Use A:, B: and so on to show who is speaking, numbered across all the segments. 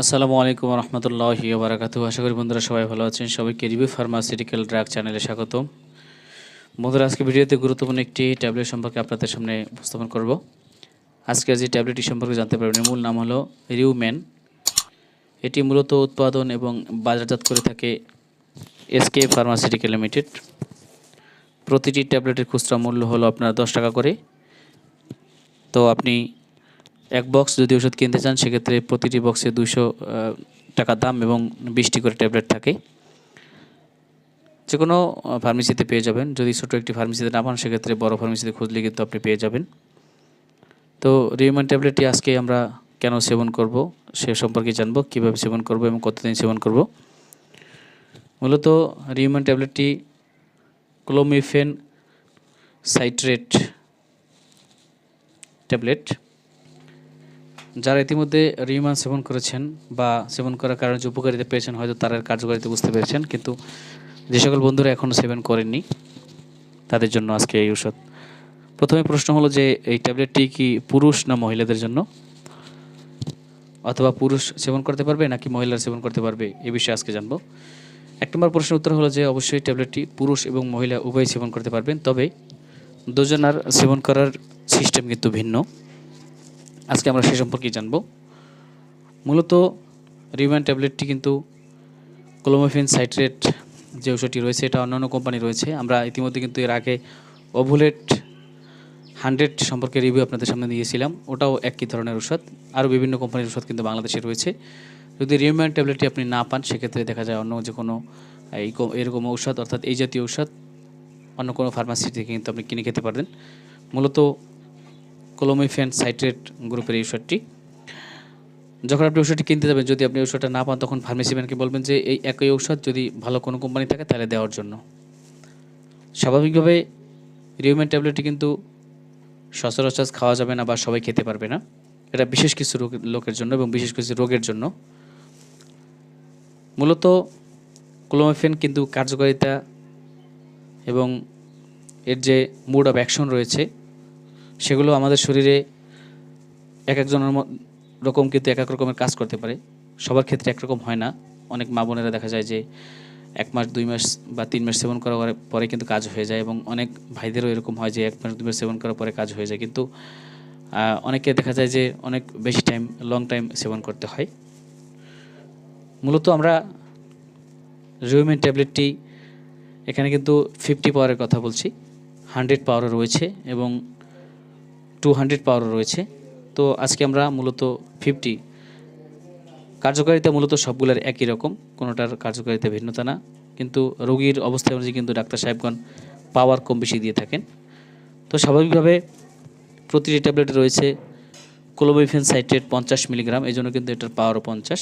A: আসসালামু আলাইকুম রহমতুল্লাহ বারাকাতু আশা করি বন্ধুরা সবাই ভালো আছেন। সবাইকে রিভিউ ফার্মাসিউটিক্যাল ড্রাগ চ্যানেলে স্বাগতম। বন্ধুরা, আজকে ভিডিওতে গুরুত্বপূর্ণ একটি ট্যাবলেট সম্পর্কে আপনাদের সামনে উপস্থাপন করব। আজকে যে ট্যাবলেটটি সম্পর্কে জানতে পারবেন মূল নাম হলো রিউম্যান এটি মূলত উৎপাদন এবং বাজারজাত করে থাকে এসকে ফার্মাসিউটিক্যাল লিমিটেড প্রতিটি ট্যাবলেটের খুচরা মূল্য হলো আপনার দশ টাকা করে। তো আপনি এক বক্স যদি ওষুধ কিনতে চান, সেক্ষেত্রে প্রতিটি বক্সে দুশো টাকা দাম এবং বিশটি করে ট্যাবলেট থাকে। যে কোনো ফার্মেসিতে পেয়ে যাবেন। যদি ছোটো একটি ফার্মেসিতে না পান, সেক্ষেত্রে বড় ফার্মেসিতে খুঁজলে কিন্তু আপনি পেয়ে যাবেন। তো রিউমান ট্যাবলেটটি আজকে আমরা কেন সেবন করব, সে সম্পর্কে জানব, কীভাবে সেবন করব এবং কতদিন সেবন করব। মূলত রিউমান ট্যাবলেটটি ক্লোমিফেন সাইট্রেট ট্যাবলেট যারা ইতিমধ্যে রিমান সেবন করেছেন বা সেবন করার কারণে যে উপকারিতা পেয়েছেন, হয়তো তার কার্যকারিতা বুঝতে পেরেছেন। কিন্তু যে সকল বন্ধুরা এখনও সেবন করেননি, তাদের জন্য আজকে এই ঔষধ। প্রথমে প্রশ্ন হলো যে, এই ট্যাবলেটটি কি পুরুষ না মহিলাদের জন্য? অথবা পুরুষ সেবন করতে পারবে নাকি মহিলারা সেবন করতে পারবে? এ বিষয়ে আজকে জানব। এক নম্বর প্রশ্নের উত্তর হলো যে, অবশ্যই ট্যাবলেটটি পুরুষ এবং মহিলা উভয় সেবন করতে পারবেন। তবে দুজনার সেবন করার সিস্টেম কিন্তু ভিন্ন। আজকে আমরা সে সম্পর্কে জানব। মূলত রিম্যান ট্যাবলেটটি কিন্তু ক্লোমোফিন সাইট্রেট যে ওষুধটি রয়েছে, এটা অন্যান্য কোম্পানি রয়েছে। আমরা ইতিমধ্যে কিন্তু এর আগে ওভুলেট হান্ড্রেড সম্পর্কে রিভিউ আপনাদের সামনে দিয়েছিলাম। ওটাও একই ধরনের ওষুধ আরও বিভিন্ন কোম্পানির ওষুধ কিন্তু বাংলাদেশে রয়েছে। যদি রিম্যান ট্যাবলেটটি আপনি না পান, সেক্ষেত্রে দেখা যায় অন্য যে কোনো এই এরকম ঔষধ, অর্থাৎ এই জাতীয় ঔষধ অন্য কোনো ফার্মাসি থেকে কিন্তু আপনি কিনে খেতে পারবেন। মূলত ক্লোমিফেন সাইট্রেট গ্রুপের এই ওষুধটি যখন আপনি ওষুধটি কিনতে যাবেন, যদি আপনি ওষুধটা না পান, তখন ফার্মেসি ম্যানকে বলবেন যে, এই একই ঔষধ যদি ভালো কোনো কোম্পানি থাকে, তাহলে দেওয়ার জন্য। স্বাভাবিকভাবে রিউমেন ট্যাবলেটটি কিন্তু সচরাচর খাওয়া যাবে না বা সবাই খেতে পারবে না। এটা বিশেষ কিছু লোকের জন্য এবং বিশেষ কিছু রোগের জন্য। মূলত ক্লোমিফেন কিন্তু কার্যকারিতা এবং এর যে মুড অফ অ্যাকশন রয়েছে সেগুলো আমাদের শরীরে এক একজনের রকম কিন্তু এক এক রকমের কাজ করতে পারে। সবার ক্ষেত্রে একরকম হয় না। অনেক মা বোনেরা দেখা যায় যে এক মাস, দুই মাস বা তিন মাস সেবন করার পরে- কিন্তু কাজ হয়ে যায় এবং অনেক ভাইদেরও এরকম হয় যে এক মাস, দুই মাস সেবন করার পরে কাজ হয়ে যায়। কিন্তু অনেকে দেখা যায় যে অনেক বেশি টাইম, লং টাইম সেবন করতে হয়। মূলত আমরা রিউমেন ট্যাবলেটটি এখানে কিন্তু ফিফটি পাওয়ারের কথা বলছি। হান্ড্রেড পাওয়ারও রয়েছে এবং টু হান্ড্রেড পাওয়ারও রয়েছে। তো আজকে আমরা মূলত ফিফটি কার্যকারিতা মূলত সবগুলোর একই রকম, কোনোটার কার্যকারিতা ভিন্নতা না। কিন্তু রোগীর অবস্থা অনুযায়ী কিন্তু ডাক্তার সাহেবগণ পাওয়ার কম বেশি দিয়ে থাকেন। তো স্বাভাবিকভাবে প্রতিটি ট্যাবলেটে রয়েছে ক্লোবিফেন সাইট্রেট পঞ্চাশ মিলিগ্রাম এই জন্য কিন্তু এটার পাওয়ারও পঞ্চাশ।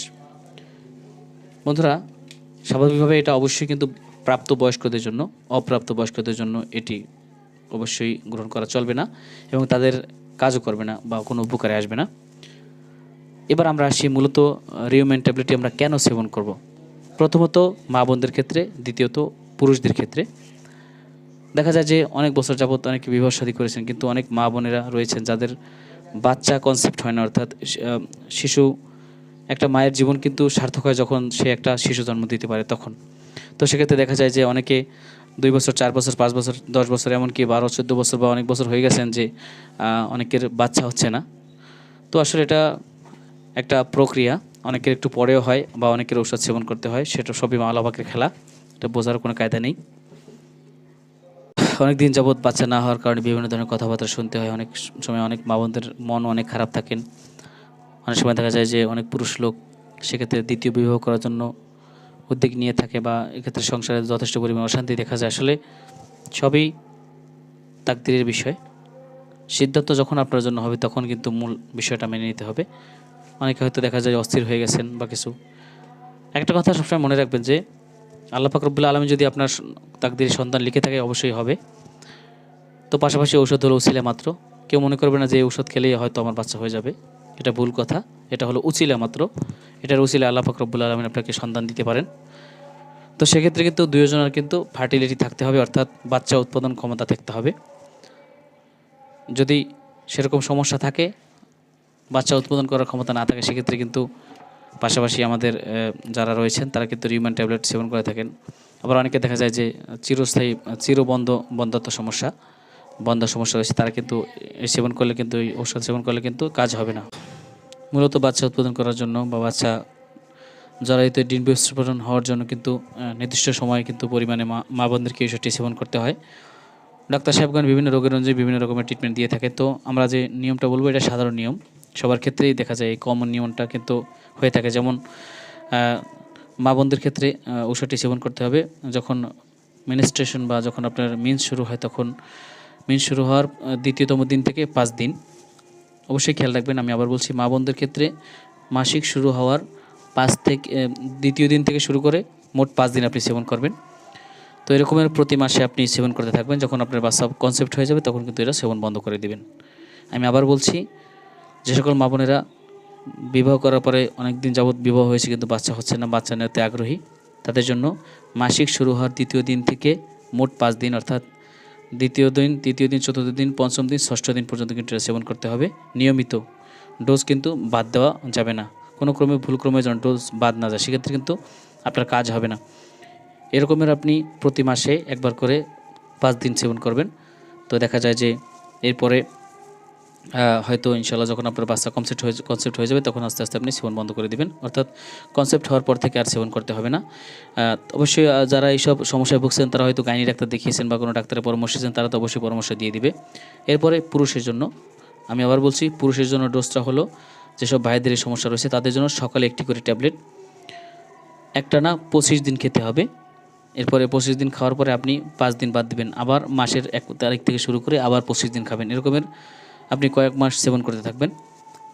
A: বন্ধুরা, স্বাভাবিকভাবে এটা অবশ্যই কিন্তু প্রাপ্ত বয়স্কদের জন্য অপ্রাপ্ত বয়স্কদের জন্য এটি অবশ্যই গ্রহণ করা চলবে না এবং তাদের কাজও করবে না বা কোনো উপকারে আসবে না। এবার আমরা আসি মূলত রিউমেন ট্যাবলেটটি আমরা কেন সেবন করব। প্রথমত মা বোনদের ক্ষেত্রে, দ্বিতীয়ত পুরুষদের ক্ষেত্রে। দেখা যায় যে অনেক বছর যাবত অনেকে বিবাহ শাদী করেছেন, কিন্তু অনেক মা বোনেরা রয়েছেন যাদের বাচ্চা কনসেপ্ট হয় না, অর্থাৎ শিশু, একটা মায়ের জীবন কিন্তু সার্থক হয় যখন সে একটা শিশু জন্ম দিতে পারে তখন। তো সেক্ষেত্রে দেখা যায় যে অনেকে দুই বছর, চার বছর, পাঁচ বছর, দশ বছর, এমনকি বারো, চোদ্দ বছর বা অনেক বছর হয়ে গেছেন যে অনেকের বাচ্চা হচ্ছে না। তো আসলে এটা একটা প্রক্রিয়া। অনেকের একটু পরেও হয় বা অনেকের ঔষধ সেবন করতে হয়, সেটা সবই মা আল্লাপাকের খেলা, এটা বোঝার কোনো কায়দা নেই। অনেক দিন যাবৎ বাচ্চা না হওয়ার কারণে বিভিন্ন ধরনের কথাবার্তা শুনতে হয়। অনেক সময় অনেক মা বোনদের মন অনেক খারাপ থাকেন অনেক সময় দেখা যায় যে অনেক পুরুষ লোক সেক্ষেত্রে দ্বিতীয় বিবাহ করার জন্য উদ্যোগ নিয়ে থাকে বা এক্ষেত্রে সংসারে যথেষ্ট পরিমাণ অশান্তি দেখা যায় আসলে সবই তাকদিরের বিষয়। সিদ্ধান্ত যখন আপনার জন্য হবে তখন কিন্তু মূল বিষয়টা মেনে নিতে হবে। অনেকে হয়তো দেখা যায় অস্থির হয়ে গেছেন বা কিছু। একটা কথা সবসময় মনে রাখবেন যে আল্লাহ ফাকরবুল্লা আলমী যদি আপনার তাকদিরে সন্তান লিখে থাকে অবশ্যই হবে। তো পাশাপাশি ঔষধ হলো উচিলা মাত্র। কেউ মনে করবে না যে ঔষধ খেলেই হয়তো আমার বাচ্চা হয়ে যাবে। এটা ভুল কথা। এটা হলো উচিলা মাত্র। এটার উচিলা আল্লাহ ফাকরবুল আলমিন আপনাকে সন্তান দিতে পারেন। তো সেক্ষেত্রে কিন্তু দুজনের কিন্তু ফার্টিলিটি থাকতে হবে, অর্থাৎ বাচ্চা উৎপাদন ক্ষমতা থাকতে হবে। যদি সেরকম সমস্যা থাকে, বাচ্চা উৎপাদন করার ক্ষমতা না থাকে, সেক্ষেত্রে কিন্তু পাশাপাশি আমাদের যারা রয়েছেন, তারা কিন্তু রিউম্যান ট্যাবলেট সেবন করে থাকেন। আবার অনেকে দেখা যায় যে চিরস্থায়ী, চিরবন্ধ বন্ধত্ব সমস্যা, বন্ধ সমস্যা রয়েছে, তারা কিন্তু সেবন করলে কিন্তু, এই ঔষধ সেবন করলে কিন্তু কাজ হবে না। মূলত বাচ্চা উৎপাদন করার জন্য বা বাচ্চা জরায়ুতে ডিম বিস্ফোরণ হওয়ার জন্য কিন্তু নির্দিষ্ট সময়ে কিন্তু পরিমাণে মা মা বোনদেরকে এই ওষুধটি সেবন করতে হয়। ডাক্তার সাহেবগণ বিভিন্ন রোগের অনুযায়ী বিভিন্ন রকমের ট্রিটমেন্ট দিয়ে থাকে। তো আমরা যে নিয়মটা বলব, এটা সাধারণ নিয়ম। সবার ক্ষেত্রেই দেখা যায় এই কমন নিয়মটা কিন্তু হয়ে থাকে। যেমন মা বোনদের ক্ষেত্রে ঔষধটি সেবন করতে হবে। যখন মিনিস্ট্রেশন বা যখন আপনার মিন্স শুরু হয়, তখন মিন্স শুরু হওয়ার দ্বিতীয়তম দিন থেকে পাঁচ দিন। অবশ্যই খেয়াল রাখবেন, আমি আবার বলছি মা বোনদের ক্ষেত্রে মাসিক শুরু হওয়ার পাঁচ থেকে দ্বিতীয় দিন থেকে শুরু করে মোট পাঁচ দিন আপনি সেবন করবেন। তো এরকমের প্রতি মাসে আপনি সেবন করতে থাকবেন, যখন আপনার বাচ্চা কনসেপ্ট হয়ে যাবে তখন কিন্তু এরা সেবন বন্ধ করে দিবেন। আমি আবার বলছি, যে সকল মা বোনেরা বিবাহ করার পরে অনেক দিন যাবৎ বিবাহ হয়েছে কিন্তু বাচ্চা হচ্ছে না, বাচ্চা নেওয়াতে আগ্রহী, তাদের জন্য মাসিক শুরু হওয়ার দ্বিতীয় দিন থেকে মোট পাঁচ দিন, অর্থাৎ দ্বিতীয় দিন, তৃতীয় দিন, চতুর্থ দিন, পঞ্চম দিন, ষষ্ঠ দিন পর্যন্ত কিন্তু এটা সেবন করতে হবে। নিয়মিত ডোজ কিন্তু বাদ দেওয়া যাবে না। কোনো ক্রমে ভুল ক্রমে যেন ডোজ বাদ না যায়, সেক্ষেত্রে কিন্তু আপনার কাজ হবে না। এরকমের আপনি প্রতি মাসে একবার করে পাঁচ দিন সেবন করবেন। তো দেখা যায় যে এরপরে হয়তো ইনশাল্লাহ যখন আপনার বাচ্চা কনসেপ্ট হয়ে কনসেপ্ট হয়ে যাবে, তখন আস্তে আস্তে আপনি সেবন বন্ধ করে দিবেন। অর্থাৎ কনসেপ্ট হওয়ার পর থেকে আর সেবন করতে হবে না। অবশ্যই যারা এইসব সমস্যায় ভুগছেন, তারা হয়তো গাইনি ডাক্তার দেখিয়েছেন বা কোনো ডাক্তারের পরামর্শ দিয়েছেন, তারা তো অবশ্যই পরামর্শ দিয়ে দিবে। এরপরে পুরুষের জন্য, আমি আবার বলছি, পুরুষের জন্য ডোজটা হলো যেসব ভাইদের এই সমস্যা রয়েছে, তাদের জন্য সকালে একটি করে ট্যাবলেট একটা না, পঁচিশ দিন খেতে হবে। এরপরে পঁচিশ দিন খাওয়ার পরে আপনি পাঁচ দিন বাদ দিবেন। আবার মাসের এক তারিখ থেকে শুরু করে আবার পঁচিশ দিন খাবেন। এরকমের আপনি কয়েক মাস সেবন করতে থাকবেন।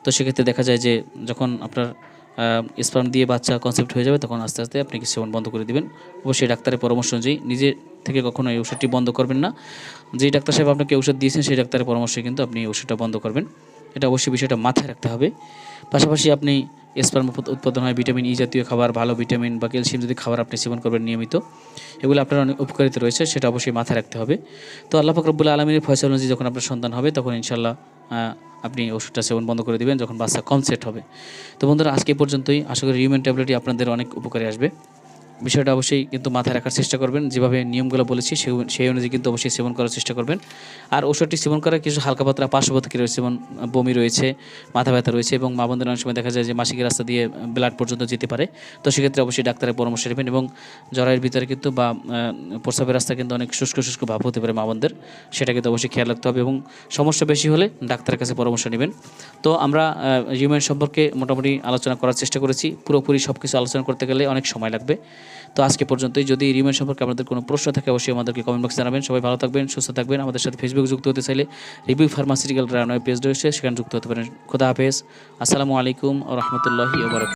A: তো সেক্ষেত্রে দেখা যায় যে যখন আপনার স্পার্ম দিয়ে বাচ্চা কনসেপ্ট হয়ে যাবে, তখন আস্তে আস্তে আপনি কি সেবন বন্ধ করে দিবেন। অবশ্যই ডাক্তারের পরামর্শ অনুযায়ী নিজে থেকে কখনো এই ওষুধটি বন্ধ করবেন না। যেই ডাক্তার সাহেব আপনাকে ওষুধ দিয়েছেন, সেই ডাক্তারের পরামর্শে কিন্তু আপনি ওষুধটা বন্ধ করবেন। এটা অবশ্যই বিষয়টা মাথায় রাখতে হবে। পাশাপাশি আপনি স্পার্ম উৎপাদন হয়, ভিটামিন ই জাতীয় খাবার, ভালো ভিটামিন বা ক্যালসিয়াম যদি খাবার আপনি সেবন করবেন নিয়মিত। এগুলো আপনার অনেক উপকারিতা রয়েছে, সেটা অবশ্যই মাথায় রাখতে হবে। তো আল্লাহ ফকরবুল আলমীর ফয়সল অনুযায়ী যখন আপনার সন্তান হবে, তখন ইনশাল্লাহ আপনি ওষুধটা সেবন বন্ধ করে দেবেন, যখন বাচ্চা কম সেট হবে। তো বন্ধুরা, আজকে পর্যন্তই। আশা করি রিউমেন ট্যাবলেটই আপনাদের অনেক উপকারে আসবে। বিষয়টা অবশ্যই কিন্তু মাথায় রাখার চেষ্টা করবেন। যেভাবে নিয়মগুলো বলেছি সেই অনুযায়ী কিন্তু অবশ্যই সেবন করার চেষ্টা করবেন। আর ওষুধটি সেবন করার কিছু হালকা পাতলা পার্শ্ব রয়েছে, যেমন বমি রয়েছে, মাথা ব্যথা রয়েছে এবং মা বোনদের অনেক সময় দেখা যায় যে মাসিকের রাস্তা দিয়ে ব্লাড পর্যন্ত যেতে পারে। তো সেক্ষেত্রে অবশ্যই ডাক্তারের পরামর্শ নেবেন এবং জরায়ের ভিতরে কিন্তু বা প্রস্রাবের রাস্তা কিন্তু অনেক শুষ্ক শুষ্ক ভাব হতে পারে মা বোনদের। সেটা কিন্তু অবশ্যই খেয়াল রাখতে হবে এবং সমস্যা বেশি হলে ডাক্তারের কাছে পরামর্শ নেবেন। তো আমরা হিউম্যান সম্পর্কে মোটামুটি আলোচনা করার চেষ্টা করেছি। পুরোপুরি সব কিছু আলোচনা করতে গেলে অনেক সময় লাগবে। তো আজকে পর্যন্তই। যদি রিমেন সম্পর্কে আপনাদের কোনো প্রশ্ন থাকে, অবশ্যই আমাদেরকে কমেন্ট বক্সে জানাবেন। সবাই ভালো থাকবেন, সুস্থ থাকবেন। আমাদের সাথে ফেসবুক যুক্ত হতে চাইলে রিভিউ ফার্মাসিউটিক্যাল রানওয়ে পেজ রয়েছে। সেখানে যুক্ত হতে পারেন। খোদা হাফেজ। আসসালামু আলাইকুম রহমতুল্লাহি ওবরাক